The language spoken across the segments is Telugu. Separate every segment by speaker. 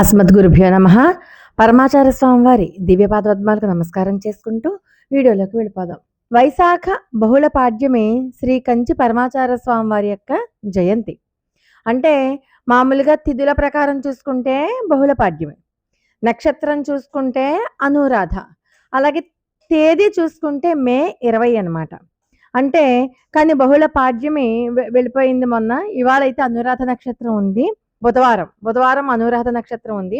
Speaker 1: అస్మద్గురుభ్యో నమ. పరమాచార్య స్వామివారి దివ్యపాదపద్మాలకు నమస్కారం చేసుకుంటూ వీడియోలోకి వెళ్ళిపోదాం. వైశాఖ బహుళ పాడ్యమే శ్రీ కంచి పరమాచార్య స్వామివారి యొక్క జయంతి. అంటే మామూలుగా తిథుల ప్రకారం చూసుకుంటే బహుళ పాడ్యమే. నక్షత్రం చూసుకుంటే అనురాధ. అలాగే తేదీ చూసుకుంటే మే ఇరవై అన్నమాట. అంటే కానీ బహుళ పాడ్యమి వెళ్ళిపోయింది మొన్న. ఇవాళ అయితే అనురాధ నక్షత్రం ఉంది. బుధవారం బుధవారం అనురాధ నక్షత్రం ఉంది.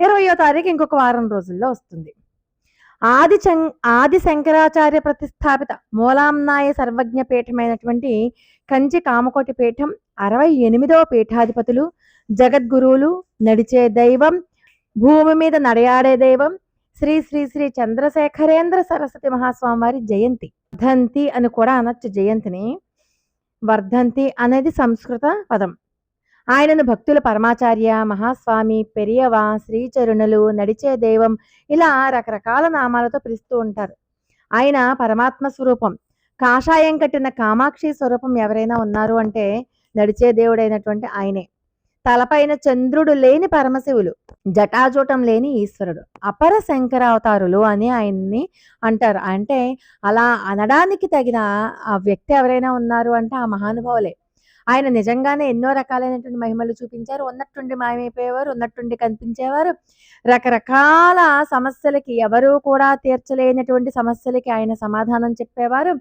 Speaker 1: ఇరవయో తారీఖు ఇంకొక వారం రోజుల్లో వస్తుంది. ఆది చం ఆది శంకరాచార్య ప్రతిష్టాపిత మూలాంనాయ సర్వజ్ఞ పీఠమైనటువంటి కంచి కామకోటి పీఠం అరవై ఎనిమిదవ పీఠాధిపతులు జగద్గురువులు నడిచే దైవం భూమి మీద నడయాడే దైవం శ్రీ శ్రీ శ్రీ చంద్రశేఖరేంద్ర సరస్వతి మహాస్వామి వారి జయంతి. వర్ధంతి అని కూడా అనొచ్చు జయంతిని. వర్ధంతి అనేది సంస్కృత పదం. ఆయనను భక్తుల పరమాచార్య మహాస్వామి పెరియవ శ్రీచరుణులు నడిచే దైవం ఇలా రకరకాల నామాలతో పిలుస్తూ ఉంటారు. ఆయన పరమాత్మ స్వరూపం. కాషాయం కట్టిన కామాక్షి స్వరూపం ఎవరైనా ఉన్నారు అంటే నడిచే దేవుడైనటువంటి ఆయనే. తలపైన చంద్రుడు లేని పరమశివులు జటాజూటం లేని ఈశ్వరుడు అపర శంకరావతారులు అని ఆయన్ని అంటారు. అంటే అలా అనడానికి తగిన ఆ వ్యక్తి ఎవరైనా ఉన్నారు అంటే ఆ మహానుభావులే. ఆయన నిజంగానే ఎన్నో రకాలైనటువంటి మహిమలు చూపించారు. ఉన్నట్టుండి మాయమైపోయేవారు ఉన్నట్టుండి కనిపించేవారు. రకరకాల సమస్యలకి ఎవరు కూడా తీర్చలేనటువంటి సమస్యలకి ఆయన సమాధానం చెప్పేవారు.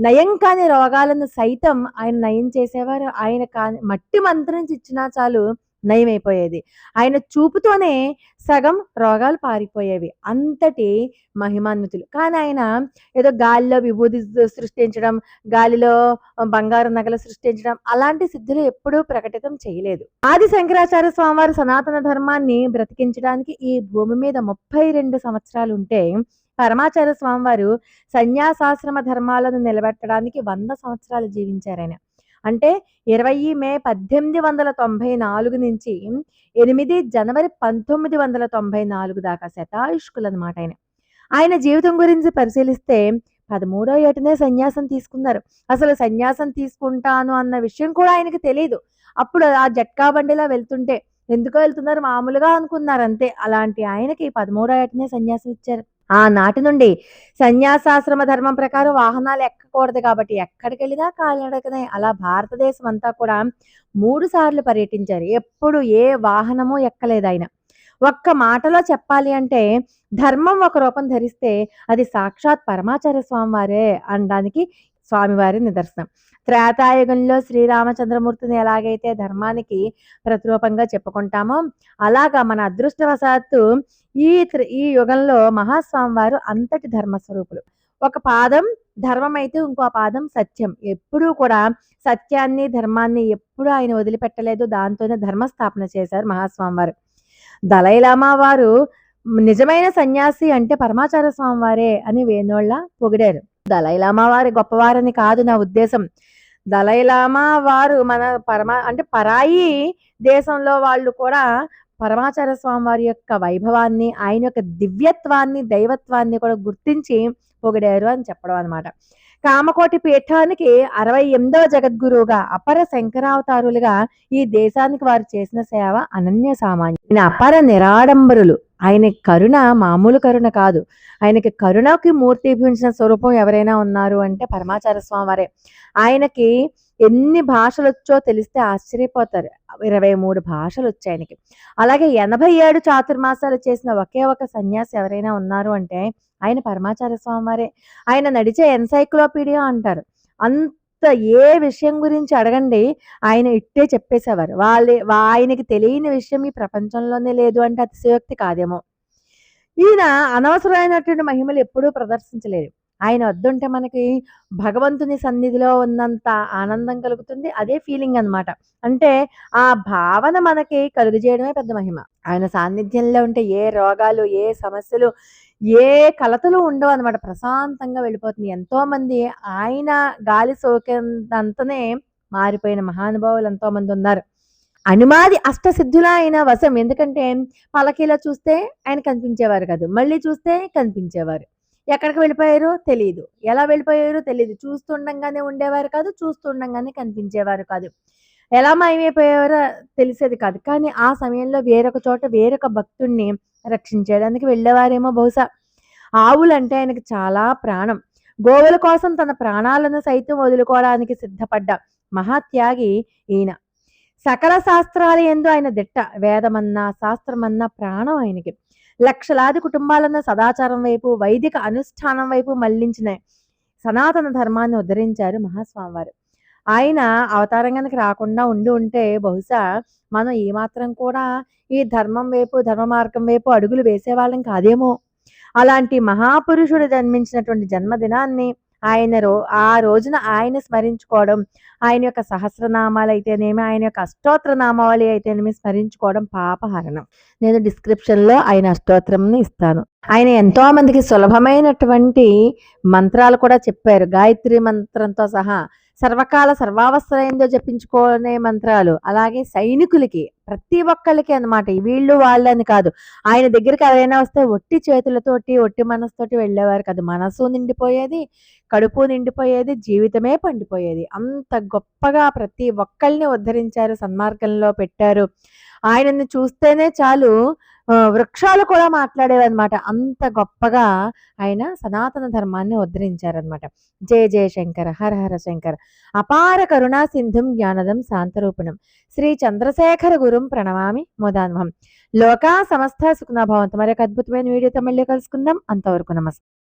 Speaker 1: నయం కాని రోగాలను సైతం ఆయన నయం చేసేవారు. ఆయన కాని మట్టి మంత్రించి ఇచ్చినా చాలు నయమైపోయేది. ఆయన చూపుతోనే సగం రోగాలు పారిపోయేవి. అంతటి మహిమాన్వితులు. కానీ ఆయన ఏదో గాలిలో విభూతి సృష్టించడం గాలిలో బంగారు నగలు సృష్టించడం అలాంటి సిద్ధులు ఎప్పుడూ ప్రకటితం చేయలేదు. ఆది శంకరాచార్య స్వామివారి సనాతన ధర్మాన్ని బ్రతికించడానికి ఈ భూమి మీద ముప్పై రెండు సంవత్సరాలు ఉంటే పరమాచార్య స్వామివారు సన్యాసాశ్రమ ధర్మాలను నిలబెట్టడానికి వంద సంవత్సరాలు జీవించారాయన. అంటే ఇరవై మే పద్దెనిమిది వందల తొంభై నాలుగు నుంచి ఎనిమిది జనవరి పంతొమ్మిది వందల తొంభై నాలుగు దాకా శతాయుష్కులు అనమాట ఆయన. ఆయన జీవితం గురించి పరిశీలిస్తే పదమూడో ఏటనే సన్యాసం తీసుకున్నారు. అసలు సన్యాసం తీసుకుంటాను అన్న విషయం కూడా ఆయనకి తెలియదు అప్పుడు ఆ జట్కా బండిలా వెళ్తుంటే ఎందుకో వెళ్తున్నారు మామూలుగా అనుకున్నారు అంతే. అలాంటి ఆయనకి పదమూడో ఏటనే సన్యాసం ఇచ్చారు. ఆ నాటి నుండి సన్యాసాశ్రమ ధర్మం ప్రకారం వాహనాలు ఎక్కకూడదు కాబట్టి ఎక్కడికి వెళ్ళినా కాలినడకనే అలా భారతదేశం అంతా కూడా మూడు సార్లు పర్యటించారు. ఎప్పుడు ఏ వాహనము ఎక్కలేదు ఆయన. ఒక్క మాటలో చెప్పాలి అంటే ధర్మం ఒక రూపం ధరిస్తే అది సాక్షాత్ పరమాచార్య స్వామి వారే అనడానికి స్వామివారి నిదర్శనం. త్రేతాయుగంలో శ్రీరామచంద్రమూర్తిని ఎలాగైతే ధర్మానికి ప్రతిరూపంగా చెప్పుకుంటామో అలాగా మన అదృష్టవశాత్తు ఈ త్రి- ఈ యుగంలో మహాస్వామి వారు అంతటి ధర్మస్వరూపులు. ఒక పాదం ధర్మం అయితే ఇంకో పాదం సత్యం. ఎప్పుడూ కూడా సత్యాన్ని ధర్మాన్ని ఎప్పుడూ ఆయన వదిలిపెట్టలేదు. దాంతోనే ధర్మస్థాపన చేశారు మహాస్వామి వారు దలైలామా వారు నిజమైన సన్యాసి అంటే పరమాచార స్వామి వారే అని వేణోళ్ళ పొగిడారు. దలైలామా వారి గొప్పవారని కాదు నా ఉద్దేశం. దలైలామా వారు మన పరమా అంటే పరాయి దేశంలో వాళ్ళు కూడా పరమాచార్య స్వామి వారి యొక్క వైభవాన్ని ఆయన యొక్క దివ్యత్వాన్ని దైవత్వాన్ని కూడా గుర్తించి పొగిడారు అని చెప్పడం అనమాట కామకోటి పీఠానికి అరవై ఎనిమిదవ జగద్గురువుగా అపర శంకరావతారులుగా ఈ దేశానికి వారు చేసిన సేవ అనన్య సామాన్య. ఆయన అపర నిరాడంబరులు. ఆయన కరుణ మామూలు కరుణ కాదు. ఆయనకి కరుణకి మూర్తిభించిన స్వరూపం ఎవరైనా ఉన్నారు అంటే పరమాచార స్వామి వారే ఆయనకి ఎన్ని భాషలు వచ్చో తెలిస్తే ఆశ్చర్యపోతారు. ఇరవై మూడు భాషలు వచ్చాయి ఆయనకి అలాగే ఎనభై ఏడు చాతుర్మాసాలు చేసిన ఒకే ఒక సన్యాసి ఎవరైనా ఉన్నారు అంటే ఆయన పరమాచార్య స్వామి వారే ఆయన నడిచే ఎన్సైక్లోపీడియా అంటారు. అంత ఏ విషయం గురించి అడగండి ఆయన ఇట్టే చెప్పేసేవారు. వాళ్ళే ఆయనకి తెలియని విషయం ఈ ప్రపంచంలోనే లేదు అంటే అతిశయోక్తి కాదేమో. ఈయన అనవసరమైనటువంటి మహిమలు ఎప్పుడూ ప్రదర్శించలేదు. ఆయన వద్దుంటే మనకి భగవంతుని సన్నిధిలో ఉన్నంత ఆనందం కలుగుతుంది. అదే ఫీలింగ్ అనమాట అంటే ఆ భావన మనకి కలుగజేయడమే పెద్ద మహిమ. ఆయన సాన్నిధ్యంలో ఉంటే ఏ రోగాలు ఏ సమస్యలు ఏ కలతలు ఉండవు అనమాట ప్రశాంతంగా వెళ్ళిపోతుంది. ఎంతోమంది ఆయన గాలి సోకేంతంతనే మారిపోయిన మహానుభావులు ఎంతో మంది ఉన్నారు అనుమాది అష్టసిద్ధుల ఆయన వశం. ఎందుకంటే పలకీలా చూస్తే ఆయన కనిపించేవారు కాదు. మళ్ళీ చూస్తే కనిపించేవారు. ఎక్కడికి వెళ్ళిపోయారో తెలియదు ఎలా వెళ్ళిపోయారో తెలియదు చూస్తుండగానే ఉండేవారు కాదు చూస్తుండగానే కనిపించేవారు కాదు ఎలా మాయమైపోయారో తెలిసేది కాదు. కానీ ఆ సమయంలో వేరొక చోట వేరొక భక్తుడిని రక్షించడానికి వెళ్ళేవారేమో బహుశా. ఆవులంటే ఆయనకి చాలా ప్రాణం. గోవుల కోసం తన ప్రాణాలను సైతం వదులుకోవడానికి సిద్ధపడ్డ మహాత్యాగి ఈయన. సకల శాస్త్రాల ఎందు ఆయన దిట్ట. వేదమన్నా, శాస్త్రమన్నా ప్రాణం ఆయనకి. లక్షలాది కుటుంబాలను సదాచారం వైపు, వైదిక అనుష్ఠానం వైపు మళ్ళించిన సనాతన ధర్మాన్ని ఉద్ధరించారు మహాస్వామివారు. ఆయన అవతారం కనుక రాకుండా ఉండి ఉంటే బహుశా మనం ఏమాత్రం కూడా ఈ ధర్మం వైపు, ధర్మ మార్గం వైపు అడుగులు వేసేవాళ్ళం కాదేమో! అలాంటి మహాపురుషుడు జన్మించినటువంటి జన్మదినాన్ని ఆయన రో ఆ రోజున ఆయన స్మరించుకోవడం, ఆయన యొక్క సహస్రనామాలైతేనేమి, ఆయన యొక్క అష్టోత్ర నామావళి అయితేనేమి స్మరించుకోవడం పాపహరణం. నేను డిస్క్రిప్షన్‌లో ఆయన అష్టోత్తరంని ఇస్తాను. ఆయన ఎంతో మందికి సులభమైనటువంటి మంత్రాలు కూడా చెప్పారు. గాయత్రి మంత్రంతో సహా సర్వకాల సర్వావస్థలైందో జపించుకునే మంత్రాలు. అలాగే సైనికులకి ప్రతి ఒక్కరికి అన్నమాట. వీళ్ళు వాళ్ళని కాదు. ఆయన దగ్గరికి ఎవరైనా వస్తే ఒట్టి చేతులతోటి, ఒట్టి మనసుతోటి వెళ్ళేవారు కాదు. మనసు నిండిపోయేది, కడుపు నిండిపోయేది, జీవితమే పండిపోయేది. అంత గొప్పగా ప్రతి ఒక్కరిని ఉద్ధరించారు, సన్మార్గంలో పెట్టారు. ఆయనని చూస్తేనే చాలు వృక్షాలు కూడా మాట్లాడేవన్నమాట. అంత గొప్పగా ఆయన సనాతన ధర్మాన్ని ఉద్ధరించారనమాట జయ జయ శంకర హర హర శంకర. అపార కరుణా సింధుం జ్ఞానదం శాంతరూపిణం. శ్రీ చంద్రశేఖర గురుం ప్రణమామి ముదాన్వహం. లోకా సమస్త సుఖినో భవంతు. మరొక అద్భుతమైన వీడియోతో మళ్ళీ కలుసుకుందాం. అంతవరకు నమస్తే.